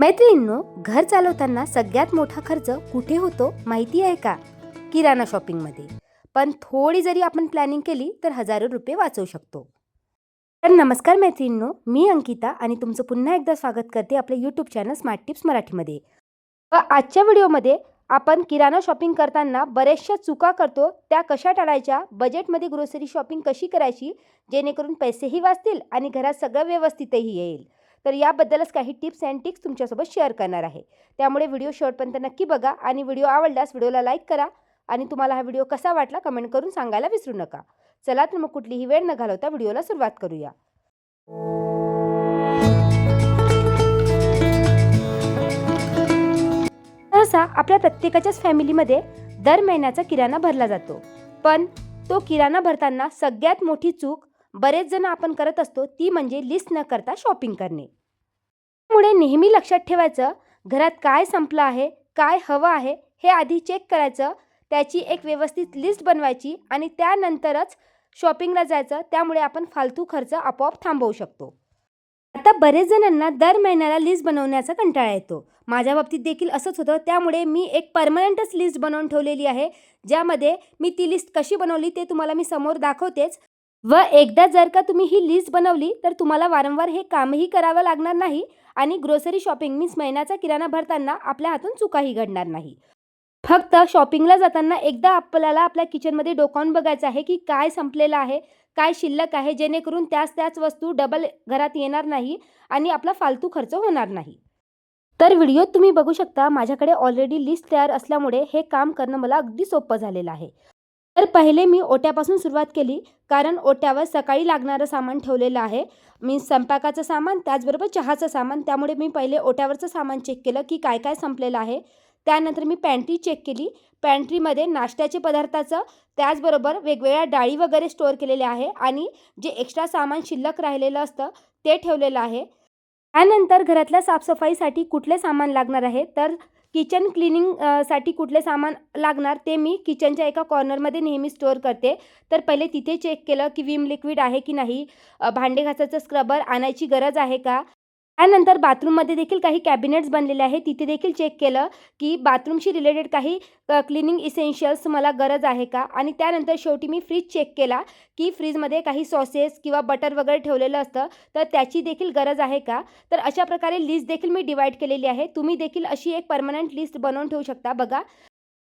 मैत्रिणींनो घर चालवताना सगळ्यात मोठा खर्च कुठे होतो माहिती आहे का? किराणा शॉपिंगमध्ये. पण थोडी जरी आपण प्लॅनिंग केली तर हजारो रुपये वाचवू शकतो. तर नमस्कार मैत्रिणींनो मी अंकिता आणि तुमचं पुन्हा एकदा स्वागत करते आपल्या यूट्यूब चॅनल स्मार्ट टिप्स मराठीमध्ये. व आजच्या व्हिडिओमध्ये आपण किराणा शॉपिंग करताना बऱ्याचशा चुका करतो त्या कशा टाळायच्या बजेटमध्ये ग्रोसरी शॉपिंग कशी करायची जेणेकरून पैसेही वाचतील आणि घरात सगळं व्यवस्थितही येईल. तर याबद्दलच काही टिप्स अँड टिक्स तुमच्यासोबत शेअर करणार आहे. त्यामुळे व्हिडिओ शेवटपर्यंत नक्की बघा आणि व्हिडिओ आवडल्यास व्हिडिओला लाईक करा आणि तुम्हाला हा व्हिडिओ कसा वाटला कमेंट करून सांगायला विसरू नका. चला तर मग कुठलीही वेळ न घालवता व्हिडिओला सुरुवात करूया. सहसा आपल्या प्रत्येकाच्याच फॅमिलीमध्ये दर महिन्याचा किराणा भरला जातो. पण तो किराणा भरताना सगळ्यात मोठी चूक बरेच जण आपण करत असतो ती म्हणजे लिस्ट न करता शॉपिंग करणे. त्यामुळे नेहमी लक्षात ठेवायचं घरात काय संपलं आहे काय हवं आहे हे आधी चेक करायचं त्याची एक व्यवस्थित लिस्ट बनवायची आणि त्यानंतरच शॉपिंगला जायचं त्यामुळे आपण फालतू खर्च आपोआप थांबवू शकतो. आता बरेच जणांना दर महिन्याला लिस्ट बनवण्याचा कंटाळा येतो. माझ्या बाबतीत देखील असंच होतं. त्यामुळे मी एक परमनंटच लिस्ट बनवून ठेवलेली आहे ज्यामध्ये मी ती लिस्ट कशी बनवली ते तुम्हाला मी समोर दाखवतेच. व एकदा जर का तुम्ही ही लिस्ट बनवली तर तुम्हाला वारंवार हे कामही करावं लागणार नाही. आणि ग्रोसरी शॉपिंग मीन्स महिन्याचा किराणा भरताना आपल्या हातून चुकाही घडणार नाही. फक्त शॉपिंगला जाताना एकदा आपल्याला आपल्या किचनमध्ये डोकावून बघायचं आहे की काय संपलेलं आहे काय शिल्लक आहे जेणेकरून त्याच त्याच वस्तू डबल घरात येणार नाही आणि आपला फालतू खर्च होणार नाही. तर व्हिडिओत तुम्ही बघू शकता. माझ्याकडे ऑलरेडी लिस्ट तयार असल्यामुळे हे काम करणं मला अगदी सोपं झालेलं आहे. तर पहिले मी ओट्यापासून सुरुवात केली कारण ओट्यावर सकाळी लागणारं सामान ठेवलेलं आहे. मी स्वयंपाकाचं सामान त्याचबरोबर चहाचं सामान त्यामुळे मी पहिले ओट्यावरचं सामान चेक केलं की काय काय संपलेलं आहे. त्यानंतर मी पॅन्ट्री चेक केली. पॅन्ट्रीमध्ये नाश्त्याचे पदार्थाचं त्याचबरोबर वेगवेगळ्या डाळी वगैरे स्टोअर केलेले आहे आणि जे एक्स्ट्रा सामान शिल्लक राहिलेलं असतं ते ठेवलेलं आहे. त्यानंतर घरातल्या साफसफाईसाठी कुठले सामान लागणार आहे? तर किचन क्लिनिंगसाठी कुठले सामान लागणार ते मी किचनच्या एका कॉर्नरमध्ये नेहमी स्टोअर करते. तर पहिले तिथे चेक केलं की विम लिक्विड आहे की नाही? भांडे घासाचं स्क्रबर आणायची गरज आहे का? त्यानंतर बाथरूममध्ये देखील काही कॅबिनेट्स बनलेले आहे तिथे देखील चेक केलं की बाथरूमशी रिलेटेड काही क्लिनिंग इसेन्शियल्स मला गरज आहे का? आणि त्यानंतर शेवटी मी फ्रीज चेक केला की फ्रीजमध्ये काही सॉसेस किंवा बटर वगैरे ठेवलेलं असतं तर त्याची देखील गरज आहे का? तर अशा प्रकारे लिस्ट देखील मी डिवाईड केलेली आहे. तुम्ही देखील अशी एक परमनंट लिस्ट बनवून ठेवू शकता. बघा.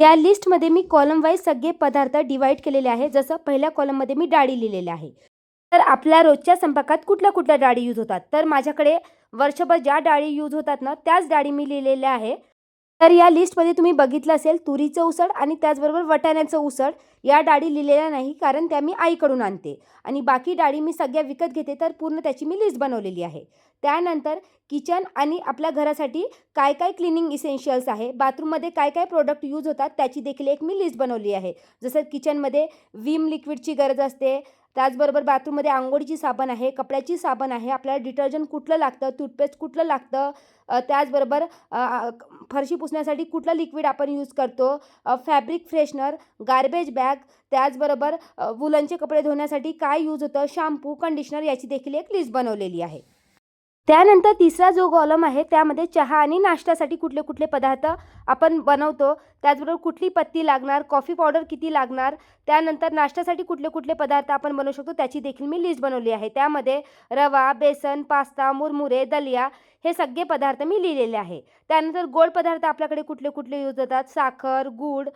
या लिस्टमध्ये मी कॉलम वाईज सगळे पदार्थ डिवाईड केलेले आहे. जसं पहिल्या कॉलममध्ये मी डाळी लिहिलेल्या आहे. तर आपल्या रोजच्या स्वयंपाकात कुठल्या कुठल्या डाळी यूज होतात? तर माझ्याकडे वर्षभर ज्या डाळी यूज होतात ना त्याच डाळी मी लिहिलेल्या आहे. तर या लिस्टमध्ये तुम्ही बघितलं असेल तुरीचं उसळ आणि त्याचबरोबर वटाण्याचं उसळ. या डाळी लिहिलेल्या नाही कारण त्या मी आईकडून आणते. आणि बाकी डाळी मी सगळ्या विकत घेते तर पूर्ण त्याची मी लिस्ट बनवलेली आहे. त्यानंतर किचन आणि आपल्या घरासाठी काय काय क्लिनिंग इसेन्शियल्स आहे बाथरूममध्ये काय काय प्रोडक्ट यूज होतात त्याची देखील एक मी लिस्ट बनवली आहे. जसं किचनमध्ये विम लिक्विडची गरज असते त्याचबरोबर बाथरूममध्ये आंघोळीची साबण आहे कपड्याची साबण आहे आपल्याला डिटर्जंट कुठलं लागतं टूथपेस्ट कुठलं लागतं त्याचबरोबर फरशी पुसण्यासाठी कुठलं लिक्विड आपण यूज करतो फॅब्रिक फ्रेशनर गार्बेज बॅग त्याचबरोबर वुलनचे कपडे धुण्यासाठी काय यूज होतं शॅम्पू कंडिशनर याची देखील एक लिस्ट बनवलेली आहे. त्यानंतर तिसरा जो कॉलम आहे त्यामध्ये चहा आणि नाश्त्यासाठी कुठले कुठले पदार्थ आपण बनवतो त्याचबरोबर कुठली पत्ती लागणार कॉफी पावडर किती लागणार त्यानंतर नाश्त्यासाठी कुठले कुठले पदार्थ आपण बनवू शकतो त्याची देखील मी लिस्ट बनवली आहे. त्यामध्ये रवा बेसन पास्ता मुरमुरे दलिया हे सगळे पदार्थ मी लिहिलेले आहे. त्यानंतर गोड पदार्थ आपल्याकडे कुठले कुठले यूज होतात साखर गूळ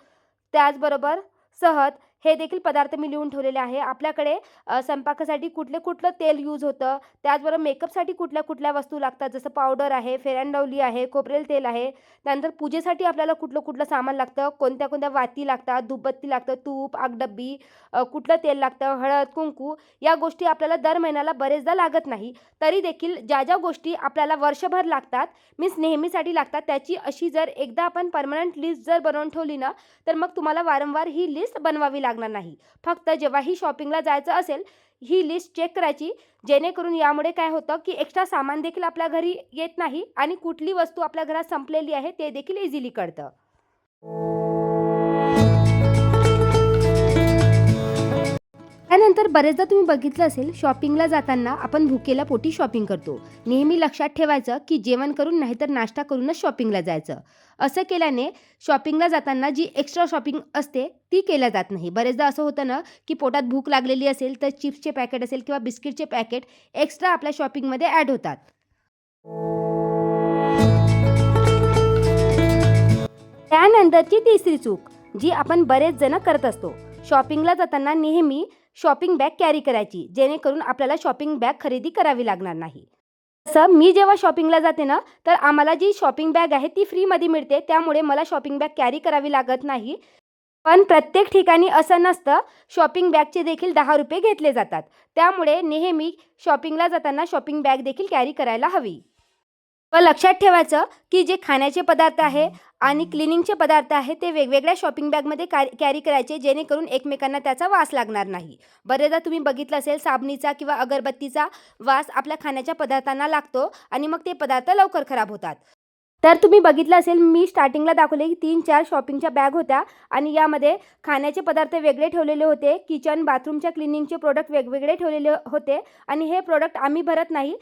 त्याचबरोबर सहद हे देखील पदार्थ मी लिहून ठेवलेले आहे. आपल्याकडे स्वयंपाकासाठी कुठले कुठलं तेल यूज होतं? त्याचबरोबर मेकअपसाठी कुठल्या कुठल्या वस्तू लागतात? जसं पावडर आहे फेअर आहे खोबरेल तेल आहे. त्यानंतर पूजेसाठी आपल्याला कुठलं कुठलं सामान लागतं? कोणत्या कोणत्या वाती लागतात? धूपबत्ती लागतं तूप आगडब्बी कुठलं तेल लागतं? हळद कुंकू या गोष्टी आपल्याला दर महिन्याला बरेचदा लागत नाही. तरी देखील ज्या ज्या गोष्टी आपल्याला वर्षभर लागतात मीन्स नेहमीसाठी लागतात त्याची अशी जर एकदा आपण परमनंट लिस्ट जर बनवून ठेवली ना तर मग तुम्हाला वारंवार ही लिस्ट बनवावी लागते. लागणार नाही. फक्त जेव्हाही शॉपिंगला जायचं असेल ही लिस्ट चेक करायची. जेणेकरून यामुळे काय होतं की एक्स्ट्रा सामान देखील आपल्या घरी येत नाही आणि कुठली वस्तू आपल्या घरात संपलेली आहे ते देखील इझिली कळतं. त्यानंतर बरेचदा तुम्ही बघितलं असेल शॉपिंगला जाताना आपण भुकेला पोटी शॉपिंग करतो. नेहमी लक्षात ठेवायचं की जेवण करून नाहीतर नाश्ता करूनच शॉपिंगला जायचं. असं केल्याने शॉपिंगला जाताना जी एक्स्ट्रा शॉपिंग असते ती केल्या जात नाही. बरेचदा असं होतं ना की पोटात भूक लागलेली असेल तर चिप्सचे पॅकेट असेल किंवा बिस्किटचे पॅकेट एक्स्ट्रा आपल्या शॉपिंगमध्ये ॲड होतात. त्यानंतरची तिसरी चूक जी आपण बरेच जण करत असतो. शॉपिंगला जाताना नेहमी शॉपिंग बॅग कॅरी करायची जेणेकरून आपल्याला शॉपिंग बॅग खरेदी करावी लागणार नाही. तसं मी जेव्हा शॉपिंगला जाते ना तर आम्हाला जी शॉपिंग बॅग आहे ती फ्रीमध्ये मिळते त्यामुळे मला शॉपिंग बॅग कॅरी करावी लागत नाही. पण प्रत्येक ठिकाणी असं नसतं शॉपिंग बॅगचे देखील दहा रुपये घेतले जातात. त्यामुळे नेहमी शॉपिंगला जाताना शॉपिंग बॅग देखील कॅरी करायला हवी. व लक्षात ठेवायचं की जे खाण्याचे पदार्थ आहे आणि क्लिनिंगचे पदार्थ आहे ते वेगवेगळ्या शॉपिंग बॅगमध्ये कॅरी करायचे जेणेकरून एकमेकांना त्याचा वास लागणार नाही. बरेचदा तुम्ही बघितलं असेल साबणीचा किंवा अगरबत्तीचा वास आपल्या खाण्याच्या पदार्थांना लागतो आणि मग ते पदार्थ लवकर खराब होतात. तर तुम्ही बघितलं असेल मी स्टार्टिंगला दाखवले की तीन चार शॉपिंगच्या बॅग होत्या आणि यामध्ये खाण्याचे पदार्थ वेगळे ठेवलेले होते किचन बाथरूमच्या क्लिनिंगचे प्रोडक्ट वेगवेगळे ठेवलेले होते आणि हे प्रोडक्ट आम्ही भरत नाही.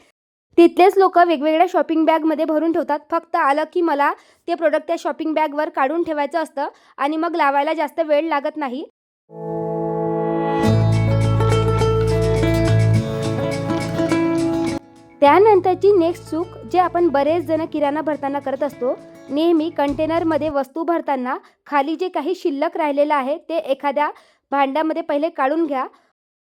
तिथलेच लोक वेगवेगळ्या शॉपिंग बॅगमध्ये भरून ठेवतात. फक्त आलं की मला ते प्रोडक्ट त्या शॉपिंग बॅगवर काढून ठेवायचं असतं आणि मग लावायला जास्त वेळ लागत नाही. त्यानंतरची नेक्स्ट चूक जे आपण बरेच जण किराणा भरताना करत असतो नेहमी कंटेनरमध्ये वस्तू भरताना खाली जे काही शिल्लक राहिलेलं आहे ते एखाद्या भांड्यामध्ये पहिले काढून घ्या.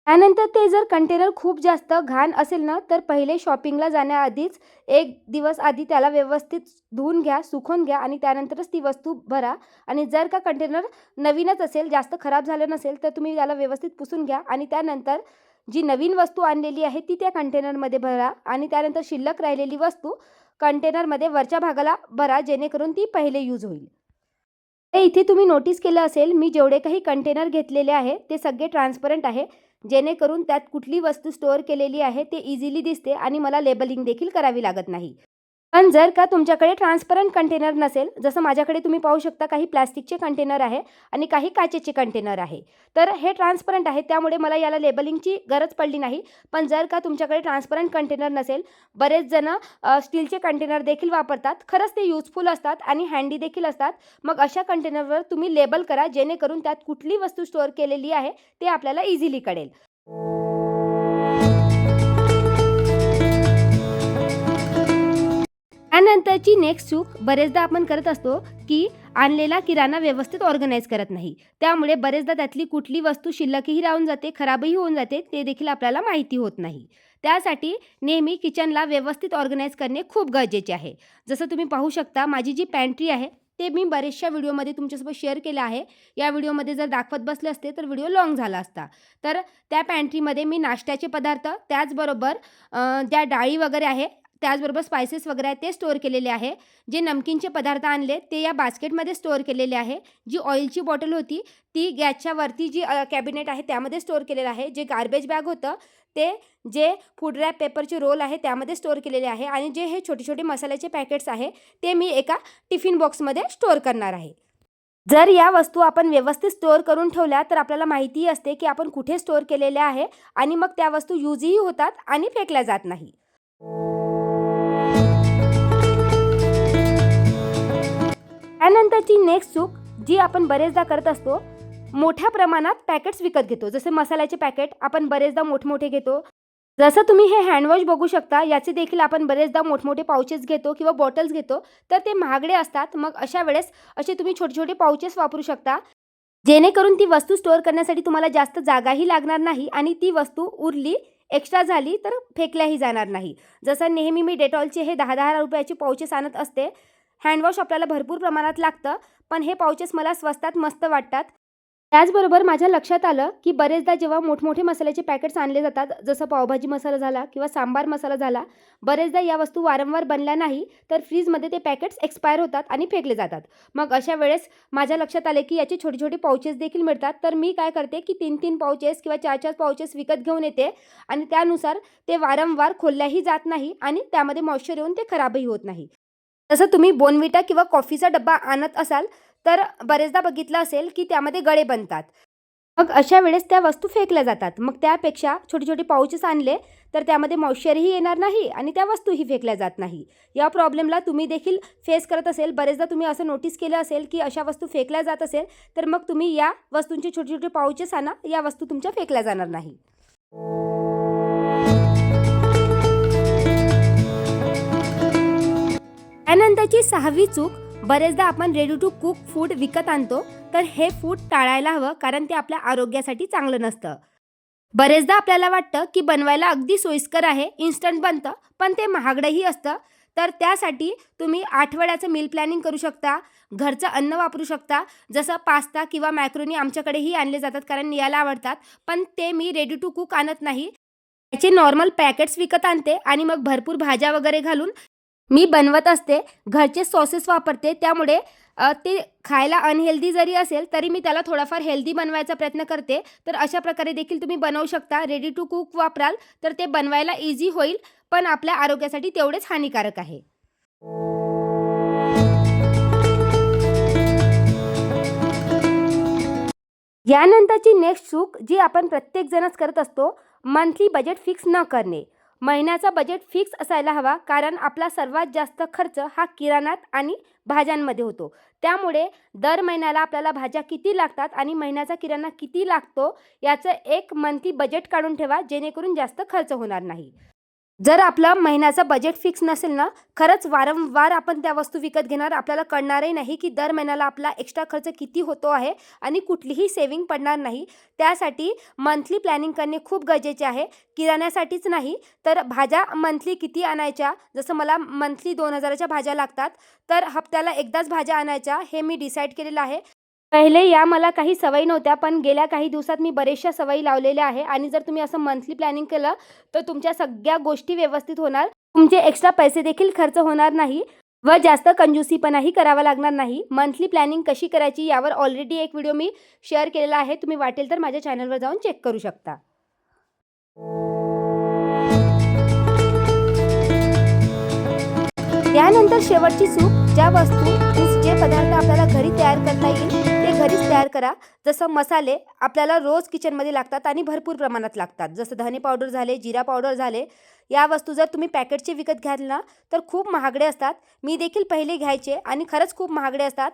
त्यानंतर ते जर कंटेनर खूप जास्त घाण असेल ना तर पहिले शॉपिंगला जाण्याआधीच एक दिवस आधी त्याला व्यवस्थित धुवून घ्या सुकून घ्या आणि त्यानंतरच ती वस्तू भरा. आणि जर का कंटेनर नवीनच असेल जास्त खराब झालं नसेल तर तुम्ही त्याला व्यवस्थित पुसून घ्या आणि त्यानंतर जी नवीन वस्तू आणलेली आहे ती त्या कंटेनरमध्ये भरा आणि त्यानंतर शिल्लक राहिलेली वस्तू कंटेनरमध्ये वरच्या भागाला भरा जेणेकरून ती पहिले यूज होईल. हे इथे तुम्ही नोटीस केलं असेल मी जेवढे काही कंटेनर घेतलेले आहे ते सगळे ट्रान्सपरंट आहे. जेणेकरून त्यात कुठली वस्तू स्टोअर केलेली आहे ते इझिली दिसते आणि मला लेबलिंग देखील करावी लागत नाही. पण जर का तुमच्याकडे ट्रान्सपरंट कंटेनर नसेल जसं माझ्याकडे तुम्ही पाहू शकता काही प्लॅस्टिकचे कंटेनर आहे आणि काही काचेचे कंटेनर आहे. तर हे ट्रान्सपरंट आहे त्यामुळे मला याला लेबलिंगची गरज पडली नाही. पण जर का तुमच्याकडे ट्रान्सपरंट कंटेनर नसेल बरेच जण स्टीलचे कंटेनर देखील वापरतात. खरंच ते युजफुल असतात आणि हँडी देखील असतात. मग अशा कंटेनरवर तुम्ही लेबल करा जेणेकरून त्यात कुठली वस्तू स्टोअर केलेली आहे ते आपल्याला इझिली कळेल. त्यानंतरची नेक्स्ट चूक बरेचदा आपण करत असतो की आणलेला किराणा व्यवस्थित ऑर्गनाईज करत नाही. त्यामुळे बरेचदा त्यातली कुठली वस्तू शिल्लकही राहून जाते खराबही होऊन जाते ते देखील आपल्याला माहिती होत नाही. त्यासाठी नेहमी किचनला व्यवस्थित ऑर्गनाईज करणे खूप गरजेचे आहे. जसं तुम्ही पाहू शकता माझी जी पॅन्ट्री आहे ते मी बरेचशा व्हिडिओमध्ये तुमच्यासोबत शेअर केलं आहे. या व्हिडिओमध्ये जर दाखवत बसले असते तर व्हिडिओ लॉंग झाला असता. तर त्या पॅन्ट्रीमध्ये मी नाश्त्याचे पदार्थ त्याचबरोबर ज्या डाळी वगैरे आहे त्याचबरोबर स्पायसेस वगैरे आहे ते स्टोअर केलेले आहे. जे नमकीनचे पदार्थ आणले ते या बास्केटमध्ये स्टोअर केलेले आहे. जी ऑइलची बॉटल होती ती गॅसच्या वरती जी कॅबिनेट आहे त्यामध्ये स्टोअर केलेलं आहे. जे गार्बेज बॅग होतं ते जे फूड रॅप पेपरचे रोल आहे त्यामध्ये स्टोअर केलेले आहे. आणि जे हे छोटे छोटे मसाल्याचे पॅकेट्स आहे ते मी एका टिफिन बॉक्समध्ये स्टोअर करणार आहे. जर या वस्तू आपण व्यवस्थित स्टोअर करून ठेवल्या तर आपल्याला माहितीही असते की आपण कुठे स्टोअर केलेल्या आहे आणि मग त्या वस्तू यूजही होतात आणि फेकल्या जात नाही. त्यानंतरची नेक्स्ट चूक जी आपण बरेचदा करत असतो मोठ्या प्रमाणात पॅकेट्स विकत घेतो. जसे मसाल्याचे पॅकेट आपण बरेचदा मोठमोठे घेतो. जसं तुम्ही हे हँडवॉश बघू शकता याचे देखील आपण बरेचदा मोठमोठे पाउचेस घेतो किंवा बॉटल्स घेतो. तर ते महागडे असतात. मग अशा वेळेस असे तुम्ही छोटे छोटे पाउचेस वापरू शकता. जेणेकरून ती वस्तू स्टोअर करण्यासाठी तुम्हाला जास्त जागाही लागणार नाही आणि ती वस्तू उरली एक्स्ट्रा झाली तर फेकल्याही जाणार नाही. जसं नेहमी मी डेटॉलचे हे दहा दहा रुपयाचे पाउचेस आणत असते हँडवॉश आपल्याला भरपूर प्रमाणात लागतं पण हे पाउचेस मला स्वस्तात मस्त वाटतात. त्याचबरोबर माझ्या लक्षात आलं की बरेचदा जेव्हा मोठमोठे मसाल्याचे पॅकेट्स आणले जातात जसं पावभाजी मसाला झाला किंवा सांबार मसाला झाला बरेचदा या वस्तू वारंवार बनल्या नाही तर फ्रीजमध्ये ते पॅकेट्स एक्सपायर होतात आणि फेकले जातात. मग अशा वेळेस माझ्या लक्षात आले की याचे छोटे छोटे पाउचेस देखील मिळतात तर मी काय करते की तीन तीन पाउचेस किंवा चार चार पाउचेस विकत घेऊन येते आणि त्यानुसार ते वारंवार खोलल्याही जात नाही आणि त्यामध्ये मॉइश्चर येऊन ते खराबही होत नाही. तसं तुम्ही बोनविटा किंवा कॉफीचा डब्बा आणत असाल तर बरेचदा बघितलं असेल की त्यामध्ये गळे बनतात. मग अशा वेळेस त्या वस्तू फेकल्या जातात. मग त्यापेक्षा छोटे छोटे पाऊचेस आणले तर त्यामध्ये मॉइश्चरही येणार नाही आणि त्या वस्तूही फेकल्या जात नाही. या प्रॉब्लेमला तुम्ही देखील फेस करत असेल बरेचदा तुम्ही असं नोटीस केलं असेल की अशा वस्तू फेकल्या जात असेल तर मग तुम्ही या वस्तूंचे छोटे छोटे पाऊचेस आणा या वस्तू तुमच्या फेकल्या जाणार नाही. त्यानंतरची सहावी चूक बरेचदा आपण रेडी टू कुक फूड विकत आणतो तर हे फूड टाळायला हवं कारण ते आपल्या आरोग्यासाठी चांगलं नसतं. बरेचदा आपल्याला वाटतं की बनवायला अगदी सोयीस्कर आहे इन्स्टंट बनतं पण ते महागडंही असतं. तर त्यासाठी तुम्ही आठवड्याचं मील प्लॅनिंग करू शकता घरचं अन्न वापरू शकता जसं पास्ता किंवा मॅक्रोनी आमच्याकडेही आणले जातात कारण याला आवडतात पण ते मी रेडी टू कुक आणत नाही. त्याचे नॉर्मल पॅकेट्स विकत आणते आणि मग भरपूर भाज्या वगैरे घालून मी बनवत असते घरचे सॉसेस वापरते त्यामुळे ते खायला अनहेल्दी जरी असेल तरी मी त्याला थोडाफार हेल्दी बनवायचा प्रयत्न करते. तर अशा प्रकारे देखील तुम्ही बनवू शकता. रेडी टू कुक वापराल तर ते बनवायला इझी होईल पण आपल्या आरोग्यासाठी तेवढेच हानिकारक आहे. यानंतरची नेक्स्ट चूक जी आपण प्रत्येकजणच करत असतो मंथली बजेट फिक्स न करणे. महिन्याचा बजेट फिक्स असायला हवा कारण आपला सर्वात जास्त खर्च हा किराणात आणि भाज्यांमध्ये होतो. त्यामुळे दर महिन्याला आपल्याला भाज्या किती लागतात आणि महिन्याचा किराणा किती लागतो याचं एक मंथली बजेट काढून ठेवा जेणेकरून जास्त खर्च होणार नाही. जर आपला महिन्याचा बजेट फिक्स नसेल ना खरंच वारंवार आपण त्या वस्तू विकत घेणार आपल्याला कळणारही नाही की दर महिन्याला आपला एक्स्ट्रा खर्च किती होतो आहे आणि कुठलीही सेविंग पडणार नाही. त्यासाठी मंथली प्लॅनिंग करणे खूप गरजेचे आहे. किराण्यासाठीच नाही तर भाज्या मंथली किती आणायच्या? जसं मला मंथली दोन हजाराच्या भाज्या लागतात तर हप्त्याला एकदाच भाज्या आणायच्या हे मी डिसाईड केलेलं आहे. पहिले या मला काही सवयी नव्हत्या पण गेल्या काही दिवसात मी बरेचशा सवयी लावलेल्या आहे आणि जर तुम्ही असं मंथली प्लॅनिंग केलं तर तुमच्या सगळ्या गोष्टी व्यवस्थित होणार. तुमचे एक्स्ट्रा पैसे देखील खर्च होणार नाही व जास्त कंजूसीपणाही करावा लागणार नाही. मंथली प्लॅनिंग कशी करायची यावर ऑलरेडी एक व्हिडिओ मी शेअर केलेला आहे. तुम्ही वाटेल तर माझ्या चॅनलवर जाऊन चेक करू शकता. यानंतर शेवटची सूप ज्या वस्तू जे पदार्थ आपल्याला घरी तयार करता येईल घरीच तयार करा. जसं मसाले आपल्याला रोज किचनमध्ये लागतात आणि भरपूर प्रमाणात लागतात. जसं धने पावडर झाले जिरा पावडर झाले या वस्तू जर तुम्ही पॅकेटचे विकत घ्याल ना तर खूप महागडे असतात. मी देखील पहिले घ्यायचे आणि खरंच खूप महागडे असतात.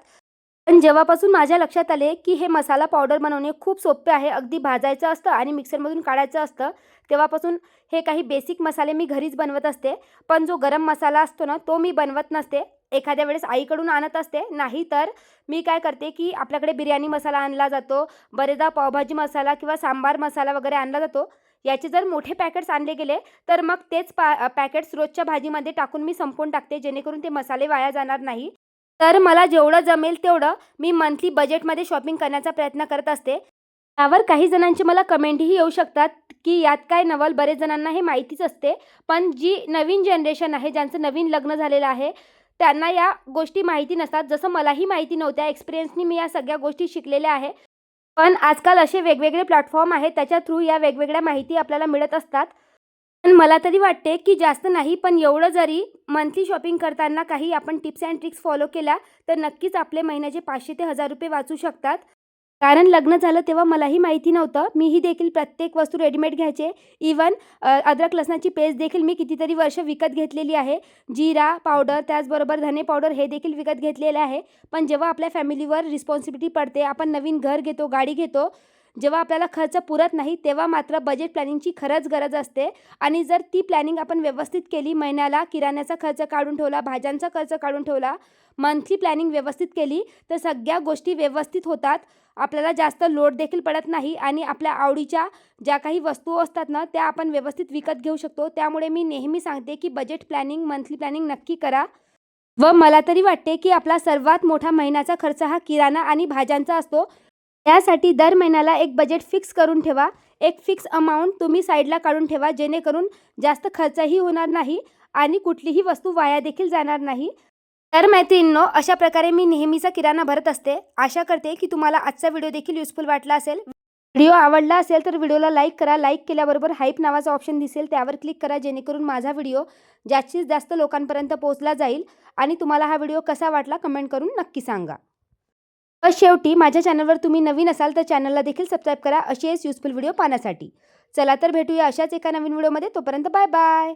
पण जेव्हापासून माझ्या लक्षात आले की हे मसाला पावडर बनवणे खूप सोपे आहे अगदी भाजायचं असतं आणि मिक्सरमधून काढायचं असतं तेव्हापासून हे काही बेसिक मसाले मी घरीच बनवत असते. पण जो गरम मसाला असतो ना तो मी बनवत नसते. एखाद्या वेळेस आईकडून आणत असते नाही तर मी काय करते की आपल्याकडे बिर्याणी मसाला आणला जातो बरेचदा पावभाजी मसाला किंवा सांबार मसाला वगैरे आणला जातो. याचे जर मोठे पॅकेट्स आणले गेले तर मग तेच पा पॅकेट्स रोजच्या भाजीमध्ये टाकून मी संपवून टाकते जेणेकरून ते मसाले वाया जाणार नाही. तर मला जेवढं जमेल तेवढं मी मंथली बजेटमध्ये शॉपिंग करण्याचा प्रयत्न करत असते. त्यावर काही जणांची मला कमेंटही येऊ शकतात की यात काय नवल बरेच जणांना हे माहितीच असते. पण जी नवीन जनरेशन आहे ज्यांचं नवीन लग्न झालेलं आहे त्यांना या गोष्टी माहिती नसतात. जसं मलाही माहिती नव्हत्या. एक्सपिरियन्सनी मी या सगळ्या गोष्टी शिकलेल्या आहे. पण आजकाल असे वेगवेगळे प्लॅटफॉर्म आहेत. त्याच्या थ्रू या वेगवेगळ्या माहिती आपल्याला मिळत असतात. पण मला तरी वाटते की जास्त नाही पण एवढं जरी मंथली शॉपिंग करताना काही आपण टिप्स अँड ट्रिक्स फॉलो केल्या तर नक्कीच आपले महिन्याचे पाचशे ते हजार रुपये वाचू शकतात. कारण लग्न झालं तेव्हा मलाही माहिती नव्हतं. मीही देखील प्रत्येक वस्तू रेडीमेड घ्यायचे. इवन अद्रक लसणाची पेस्ट देखील मी कितीतरी वर्ष विकत घेतलेली आहे. जिरा पावडर त्याचबरोबर धने पावडर हे देखील विकत घेतलेले आहे. पण जेव्हा आपल्या फॅमिलीवर रिस्पॉन्सिबिलिटी पडते आपण नवीन घर घेतो गाडी घेतो जेव्हा आपल्याला खर्च पुरत नाही तेव्हा मात्र बजेट प्लॅनिंगची खरंच गरज असते. आणि जर ती प्लॅनिंग आपण व्यवस्थित केली महिन्याला किराण्याचा खर्च काढून ठेवला भाज्यांचा खर्च काढून ठेवला मंथली प्लॅनिंग व्यवस्थित केली तर सगळ्या गोष्टी व्यवस्थित होतात. आपल्याला जास्त लोड देखील पडत नाही आणि आपल्या आवडीच्या ज्या काही वस्तू असतात ना त्या आपण व्यवस्थित विकत घेऊ शकतो. त्यामुळे मी नेहमी सांगते की बजेट प्लॅनिंग मंथली प्लॅनिंग नक्की करा. व मला तरी वाटते की आपला सर्वात मोठा महिन्याचा खर्च हा किराणा आणि भाज्यांचा असतो. त्यासाठी दर महिन्याला एक बजेट फिक्स करून ठेवा. एक फिक्स अमाऊंट तुम्ही साईडला काढून ठेवा जेणेकरून जास्त खर्चही होणार नाही आणि कुठलीही वस्तू वाया देखील जाणार नाही. तर मैत्रिणींनो अशा प्रकारे मी नेहमीचा किराणा भरत असते. आशा करते की तुम्हाला आजचा व्हिडिओ देखील युजफुल वाटला असेल. व्हिडिओ आवडला असेल तर व्हिडिओला लाईक करा. लाईक केल्याबरोबर हाईप नावाचा ऑप्शन दिसेल त्यावर क्लिक करा जेणेकरून माझा व्हिडिओ जास्तीत जास्त लोकांपर्यंत पोहोचला जाईल आणि तुम्हाला हा व्हिडिओ कसा वाटला कमेंट करून नक्की सांगा. शेवटी माझ्या चॅनलवर तुम्ही नवीन असाल तर चॅनलला देखील सबस्क्राईब करा. असेच युजफुल व्हिडिओ पाहण्यासाठी. चला तर भेटूया अशाच एका नवीन व्हिडिओमध्ये. तोपर्यंत बाय बाय.